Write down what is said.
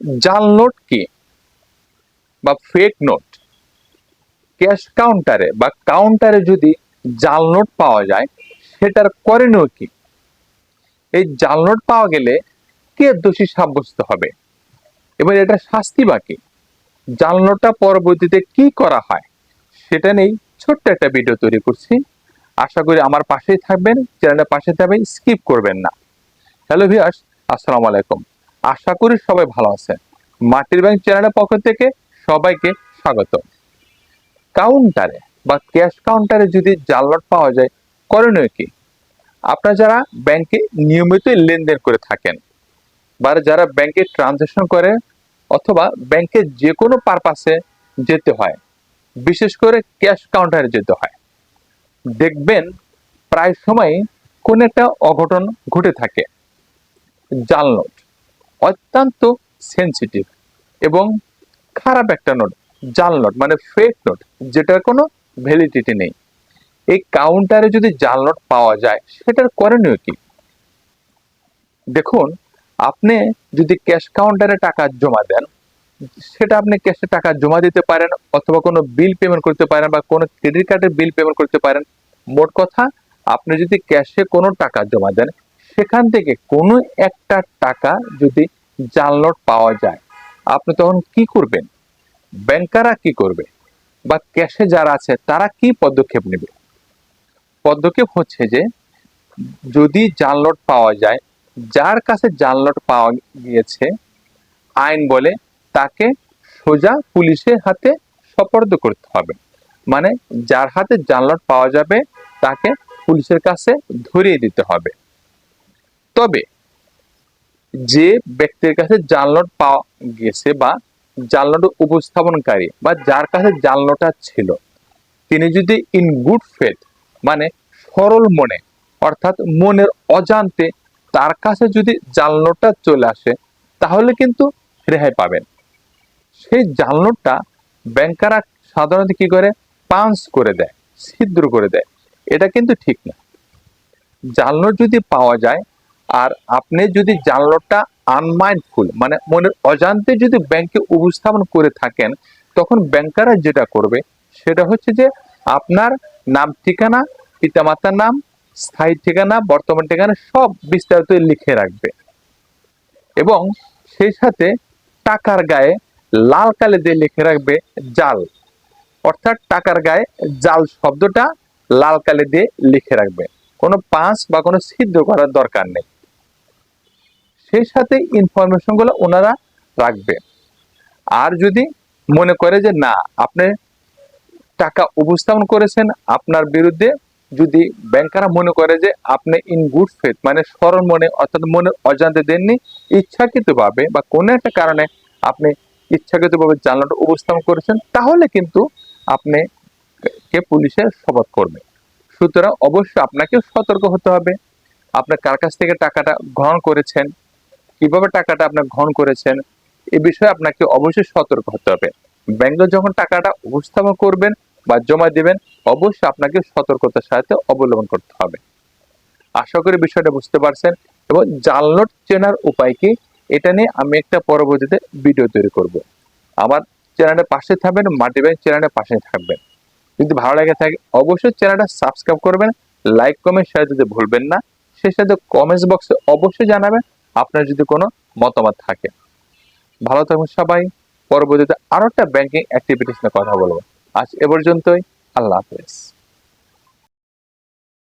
জাল নোট কি? বা ফেক নোট ক্যাশ কাউন্টারে বা কাউন্টারে যদি জাল নোট পাওয়া যায়, সেটার করণীয় কি? এই জাল নোট পাওয়া গেলে কে দোষী সাব্যস্ত হবে? এবার এটা শাস্তি বা কি? জাল নোটটা পরবর্তীতে কি করা হয়? সেটা নেই ছোট্ট একটা ভিডিও তৈরি করছি। আশা করি আমার পাশেই থাকবেন। চ্যানেলের পাশে থাকবেন। স্কিপ করবেন না। হ্যালো ভিউয়ার্স আসসালামু আলাইকুম। আশা করি সবাই ভালো আছেন মাটির ব্যাংক চ্যানেলের পক্ষ থেকে সবাইকে স্বাগত। কাউন্টারে বা ক্যাশ কাউন্টারে যদি জালনোট পাওয়া যায়, করণীয় কি? আপনারা যারা ব্যাংকে নিয়মিত লেনদেন করে থাকেন বা যারা ব্যাংকে ট্রানজাকশন করে অথবা ব্যাংকে যে কোনো পারপাসে যেতে হয়, বিশেষ করে ক্যাশ কাউন্টারে যেতে হয়, দেখবেন প্রায় সময় কোন একটা অঘটন ঘটে থাকে। জাল নোট। অত্যন্ত সেন্সিটিভ এবং খারাপ একটা নোট জাল নোট মানে ফেক নোট যেটার কোনো ভ্যালিডিটি নেই। এই কাউন্টারে যদি জাল নোট পাওয়া যায়, সেটার করণীয় কি? দেখুন, আপনি যদি ক্যাশ কাউন্টারে টাকা জমা দেন, সেটা আপনি ক্যাশে টাকা জমা দিতে পারেন, অথবা কোনো বিল পেমেন্ট করতে পারেন বা কোনো ক্রেডিট কার্ডের বিল পেমেন্ট করতে পারেন। মোট কথা, আপনি যদি ক্যাশে কোনো টাকা জমা দেন, সেখান থেকে কোনো একটা টাকা যদি জাল নোট পাওয়া যায়। আপনি তখন কি করবেন? ব্যাংকাররা কি করবে? বা ক্যাশে যারা আছে, তারা কি পদক্ষেপ নেবে? পদক্ষেপ হচ্ছে যে, যদি জাল নোট পাওয়া যায়, যার কাছে জাল নোট পাওয়া গিয়েছে, আইন বলে, তাকে সোজা পুলিশের হাতে সপর্দ করতে হবে। মানে যার হাতে জাল নোট পাওয়া যাবে, তাকে পুলিশের কাছে ধরিয়ে দিতে হবে। তবে যে ব্যক্তির কাছে জাল নোট পাওয়া গেছে বা জাল নোট উপস্থাপনকারী বা যার কাছে জাল নোটটা ছিল, তিনি যদি ইন গুড ফেথ মানে সরল মনে, অর্থাৎ মনের অজান্তে তার কাছে যদি জাল চলে আসে, তাহলে কিন্তু রেহাই পাবেন। সেই জাল নোটটা ব্যাংকাররা সাধারণত কি করে? পাঞ্চ করে দেয়, ছিদ্র করে দেয়। এটা কিন্তু ঠিক না। জাল নোট যদি পাওয়া যায় আর আপনি যদি জাল নোটটা আনমাইন্ডফুল মানে মনের অজান্তে যদি ব্যাংকে উপস্থাপন করে থাকেন, তখন ব্যাংকাররা যেটা করবে, সেটা হচ্ছে যে আপনার নাম, ঠিকানা, পিতামাতার নাম, স্থায়ী ঠিকানা, বর্তমান ঠিকানা সব বিস্তারিত লিখে রাখবে। এবং সেই সাথে টাকার গায়ে লাল কালে দিয়ে লিখে রাখবে জাল। অর্থাৎ টাকার গায়ে জাল শব্দটা লাল কালে দিয়ে লিখে রাখবে। কোনো পাঁচ বা কোনো ছিদ্র করার দরকার নেই। সেই সাথে ইনফরমেশনগুলো ওনারা রাখবে। আর যদি মনে করে যে না, আপনি টাকা উপস্থাপন করেছেন আপনার বিরুদ্ধে, যদি ব্যাংকাররা মনে করে যে আপনি ইন গুড ফেথ মানে সরল মনে, অর্থাৎ মনে অজান্তে দেননি, ইচ্ছাকৃতভাবে বা কোনো একটা কারণে আপনি ইচ্ছাকৃতভাবে জানলাটা উপস্থাপন করেছেন, তাহলে কিন্তু আপনি কে পুলিশের শপথ করবে। সুতরাং অবশ্যই আপনাকে সতর্ক হতে হবে। আপনি কার কাছ থেকে টাকাটা গ্রহণ করেছেন কীভাবে টাকাটা আপনি গ্রহণ করেছেন, এ বিষয়ে আপনাকে অবশ্যই সতর্ক হতে হবে। ব্যাংকে যখন টাকাটা উপস্থাপন করবেন বা জমা দিবেন, অবশ্যই আপনাকে সতর্কতার সাথে অবলম্বন করতে হবে। আশা করি বিষয়টা বুঝতে পারছেন এবং জাল নোট চেনার উপায় কি, এটা নিয়ে আমি একটা পরবর্তীতে ভিডিও তৈরি করব। আমার চ্যানেলের পাশে থাকবেন, মাটি ব্যাংক চ্যানেলের পাশে থাকবেন। যদি ভালো লাগে থাকে, অবশ্যই চ্যানেলটা সাবস্ক্রাইব করবেন, লাইক, কমেন্ট শেয়ার দিতে ভুলবেন না। সেই সাথে কমেন্টস বক্সে অবশ্যই জানাবেন আপনার যদি কোনো মতামত থাকে। ভালো থাকুন সবাই। পরবর্তীতে আরও একটা ব্যাংকিং অ্যাক্টিভিটিস নিয়ে কথা বলব। আজ এ পর্যন্তই। আল্লাহ হাফেজ।